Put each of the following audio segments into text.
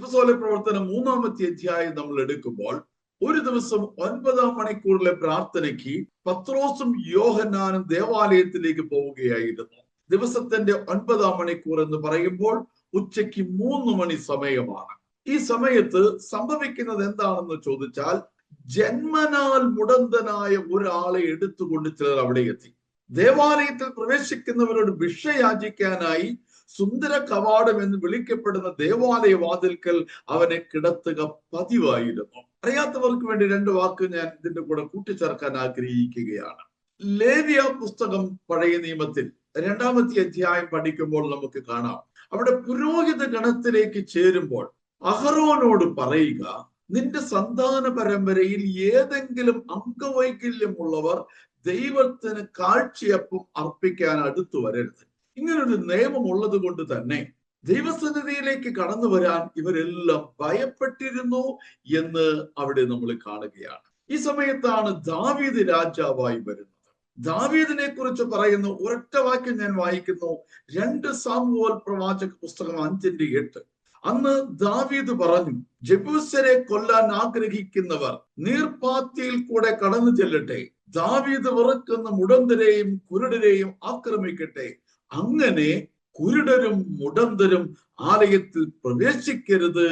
അപ്പസ്തോല പ്രവർത്തനം മൂന്നാമത്തെ അധ്യായം നമ്മൾ എടുക്കുമ്പോൾ ഒരു ദിവസം ഒൻപതാം മണിക്കൂറിലെ പ്രാർത്ഥനയ്ക്ക് പത്രോസും യോഹന്നാനും ദേവാലയത്തിലേക്ക് പോവുകയായിരുന്നു. ദിവസത്തിന്റെ ഒൻപതാം മണിക്കൂർ എന്ന് പറയുമ്പോൾ ഉച്ചയ്ക്ക് മൂന്ന് മണി സമയമാണ്. ഈ സമയത്ത് സംഭവിക്കുന്നത് എന്താണെന്ന് ചോദിച്ചാൽ ജന്മനാൽ മുടന്തനായ ഒരാളെ എടുത്തുകൊണ്ട് ചിലർ അവിടെ എത്തി. ദേവാലയത്തിൽ പ്രവേശിക്കുന്നവരോട് ഭിക്ഷ യാചിക്കാനായി സുന്ദര കവാടം എന്ന് വിളിക്കപ്പെടുന്ന ദേവാലയ വാതിൽക്കൽ അവനെ കിടത്തുക പതിവായിരുന്നു. അറിയാത്തവർക്ക് വേണ്ടി രണ്ട് വാക്ക് ഞാൻ ഇതിന്റെ കൂടെ കൂട്ടിച്ചേർക്കാൻ ആഗ്രഹിക്കുകയാണ്. ലേവിയ പുസ്തകം പഴയ നിയമത്തിൽ രണ്ടാമത്തെ അധ്യായം പഠിക്കുമ്പോൾ നമുക്ക് കാണാം. അവിടെ പുരോഹിത ഗണത്തിലേക്ക് ചേരുമ്പോൾ അഹറോനോട് പറയുക നിന്റെ സന്താന പരമ്പരയിൽ ഏതെങ്കിലും അംഗവൈകല്യമുള്ളവർ ദൈവത്തിന് കാഴ്ചയപ്പം അർപ്പിക്കാൻ അടുത്തു വരരുത്. ഇങ്ങനൊരു നിയമം ഉള്ളത് കൊണ്ട് തന്നെ ദൈവസന്നിധിയിലേക്ക് കടന്നു വരാൻ ഇവരെല്ലാം ഭയപ്പെട്ടിരുന്നു എന്ന് അവിടെ നമ്മൾ കാണുകയാണ്. ഈ സമയത്താണ് ദാവീദ് രാജാവായി വരുന്നത്. ദാവീദിനെ കുറിച്ച് പറയുന്ന ഒരൊറ്റ വാക്യം ഞാൻ വായിക്കുന്നു. രണ്ട് സാമുവൽ പ്രവാചക പുസ്തകം അഞ്ചിന്റെ എട്ട്. അന്ന് ദാവീദ് പറഞ്ഞു ജബൂസരെ കൊല്ലാൻ ആഗ്രഹിക്കുന്നവർ നീർപ്പാത്തിയിൽ കൂടെ കടന്നു ചെല്ലട്ടെ. ദാവീദ് വെറുക്കുന്ന മുടന്തരെയും കുരുടരെയും ആക്രമിക്കട്ടെ. അങ്ങനെ കുരുടരും മുടന്തരും ആലയത്തിൽ പ്രവേശിക്കരുത്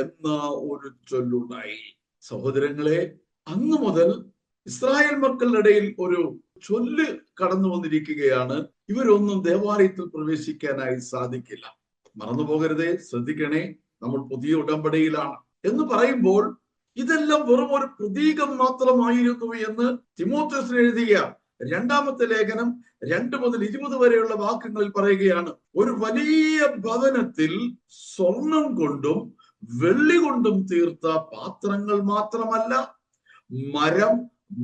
എന്ന ഒരു ചൊല്ലുണ്ടായി. സഹോദരങ്ങളെ അന്നു മുതൽ ഇസ്രായേൽ മക്കളുടെ ഇടയിൽ ഒരു ചൊല്ല് കടന്നു വന്നിരിക്കുകയാണ്. ഇവരൊന്നും ദേവാലയത്തിൽ പ്രവേശിക്കാനായി സാധിക്കില്ല. മറന്നു പോകരുതേ ശ്രദ്ധിക്കണേ നമ്മൾ പുതിയ ഉടമ്പടിയിലാണ്. എന്ന് പറയുമ്പോൾ ഇതെല്ലാം വെറും ഒരു പ്രതീകം മാത്രമായിരുന്നു എന്ന് തിമോത്തസിന് എഴുതിയ രണ്ടാമത്തെ ലേഖനം രണ്ട് മുതൽ ഇരുപത് വരെയുള്ള വാക്യങ്ങളിൽ പറയുകയാണ് ഒരു വലിയ ഭവനത്തിൽ സ്വർണം കൊണ്ടും വെള്ളി കൊണ്ടും തീർത്ത പാത്രങ്ങൾ മാത്രമല്ല മരം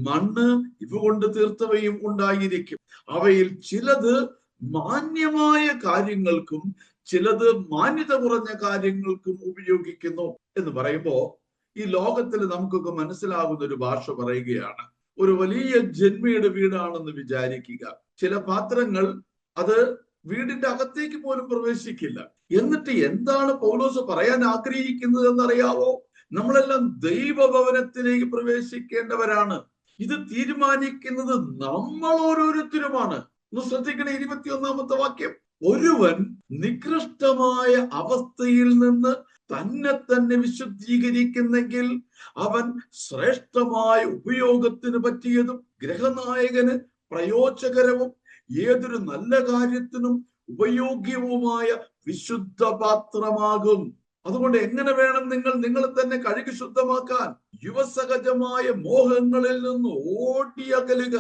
മണ്ണ് ഇവ കൊണ്ട് തീർത്തവയും ഉണ്ടായിരിക്കും. അവയിൽ ചിലത് മാന്യമായ കാര്യങ്ങൾക്കും ചിലത് മാന്യത കുറഞ്ഞ കാര്യങ്ങൾക്കും ഉപയോഗിക്കുന്നു എന്ന് പറയുമ്പോ ഈ ലോകത്തിൽ നമുക്കൊക്കെ മനസ്സിലാകുന്ന ഒരു ഭാഷ പറയുകയാണ് ഒരു വലിയ ജന്മയുടെ വീടാണെന്ന് വിചാരിക്കുക. ചില പാത്രങ്ങൾ അത് വീടിന്റെ അകത്തേക്ക് പോലും പ്രവേശിക്കില്ല. എന്നിട്ട് എന്താണ് പൗലോസ് പറയാൻ ആഗ്രഹിക്കുന്നത് എന്നറിയാവോ? നമ്മളെല്ലാം ദൈവഭവനത്തിലേക്ക് പ്രവേശിക്കേണ്ടവരാണ്. ഇത് തീരുമാനിക്കുന്നത് നമ്മൾ ഓരോരുത്തരുമാണ്. ഒന്ന് ശ്രദ്ധിക്കണേ ഇരുപത്തിയൊന്നാമത്തെ വാക്യം. ഒരുവൻ നികൃഷ്ടമായ അവസ്ഥയിൽ നിന്ന് തന്നെ തന്നെ വിശുദ്ധീകരിക്കുന്നെങ്കിൽ അവൻ ശ്രേഷ്ഠമായ ഉപയോഗത്തിന് പറ്റിയതും ഗ്രഹനായകന് പ്രയോജകരവും ഏതൊരു നല്ല കാര്യത്തിനും ഉപയോഗ്യവുമായ വിശുദ്ധ പാത്രമാകും. അതുകൊണ്ട് എങ്ങനെ വേണം നിങ്ങൾ നിങ്ങളെ തന്നെ കഴുകി ശുദ്ധമാക്കാൻ? യുവസഹജമായ മോഹങ്ങളിൽ നിന്ന് ഓടിയകലുക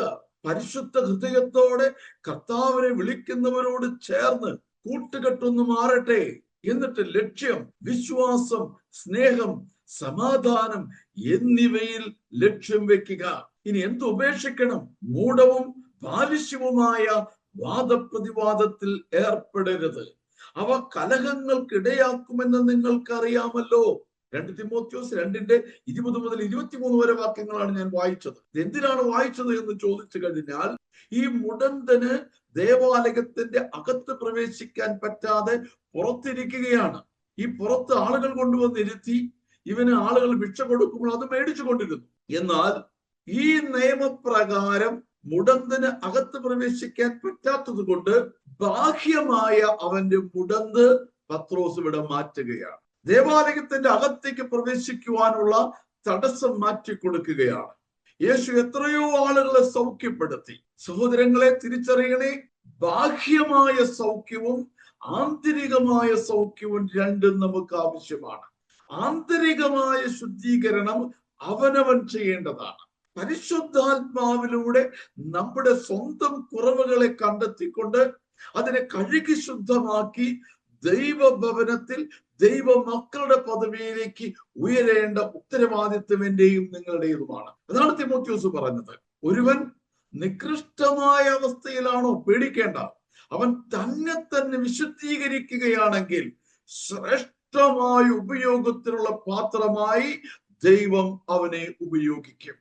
പരിശുദ്ധ ഹൃദയത്തോടെ കർത്താവിനെ വിളിക്കുന്നവരോട് ചേർന്ന് കൂട്ടുകെട്ടൊന്ന് മാറട്ടെ. എന്നിട്ട് ലക്ഷ്യം വിശ്വാസം സ്നേഹം സമാധാനം എന്നിവയിൽ ലക്ഷ്യം വെക്കുക. ഇനി എന്ത് ഉപേക്ഷിക്കണം? മൂഢവും ബാലിശ്യവുമായ വാദപ്രതിവാദത്തിൽ ഏർപ്പെടരുത്. അവ കലഹങ്ങൾക്കിടയാക്കുമെന്ന് നിങ്ങൾക്കറിയാമല്ലോ. രണ്ട് തിമോത്യോസ് രണ്ടിന്റെ ഇരുപത് മുതൽ ഇരുപത്തിമൂന്ന് വരെ വാക്യങ്ങളാണ് ഞാൻ വായിച്ചത്. എന്തിനാണ് വായിച്ചത് എന്ന് ചോദിച്ചു കഴിഞ്ഞാൽ ഈ മുടന്തന് ദേവാലയത്തിന്റെ അകത്ത് പ്രവേശിക്കാൻ പറ്റാതെ പുറത്തിരിക്കുകയാണ്. ഈ പുറത്ത് ആളുകൾ കൊണ്ടുവന്നിരുത്തി ഇവന് ആളുകൾ ഭിക്ഷ കൊടുക്കുമ്പോൾ അത് മേടിച്ചു കൊണ്ടിരുന്നു. എന്നാൽ ഈ നിയമപ്രകാരം മുടന്തിന് അകത്ത് പ്രവേശിക്കാൻ പറ്റാത്തത് കൊണ്ട് ബാഹ്യമായ അവന്റെ മുടന്ത് പത്രോസ് ഇവിടെ മാറ്റുകയാണ്. ദേവാലയത്തിന്റെ അകത്തേക്ക് പ്രവേശിക്കുവാനുള്ള തടസ്സം മാറ്റി കൊടുക്കുകയാണ് യേശു എത്രയോ ആളുകളെ സൗഖ്യപ്പെടുത്തി. സഹോദരങ്ങളെ തിരിച്ചറിയണേ ബാഹ്യമായ സൗഖ്യവും ആന്തരികമായ സൗഖ്യവും രണ്ടും നമുക്ക് ആവശ്യമാണ്. ആന്തരികമായ ശുദ്ധീകരണം അവനവൻ ചെയ്യേണ്ടതാണ്. പരിശുദ്ധാത്മാവിലൂടെ നമ്മുടെ സ്വന്തം കുറവുകളെ കണ്ടെത്തിക്കൊണ്ട് അതിനെ കഴുകി ശുദ്ധമാക്കി ദൈവഭവനത്തിൽ ദൈവ മക്കളുടെ പദവിയിലേക്ക് ഉയരേണ്ട ഉത്തരവാദിത്വം എന്റെയും നിങ്ങളുടേതുമാണ്. അതാണ് തിമോത്യോസ് പറഞ്ഞത്. ഒരുവൻ നികൃഷ്ടമായ അവസ്ഥയിലാണോ പേടിക്കേണ്ട. അവൻ തന്നെ തന്നെ വിശുദ്ധീകരിക്കുകയാണെങ്കിൽ ശ്രേഷ്ഠമായ ഉപയോഗത്തിനുള്ള പാത്രമായി ദൈവം അവനെ ഉപയോഗിക്കും.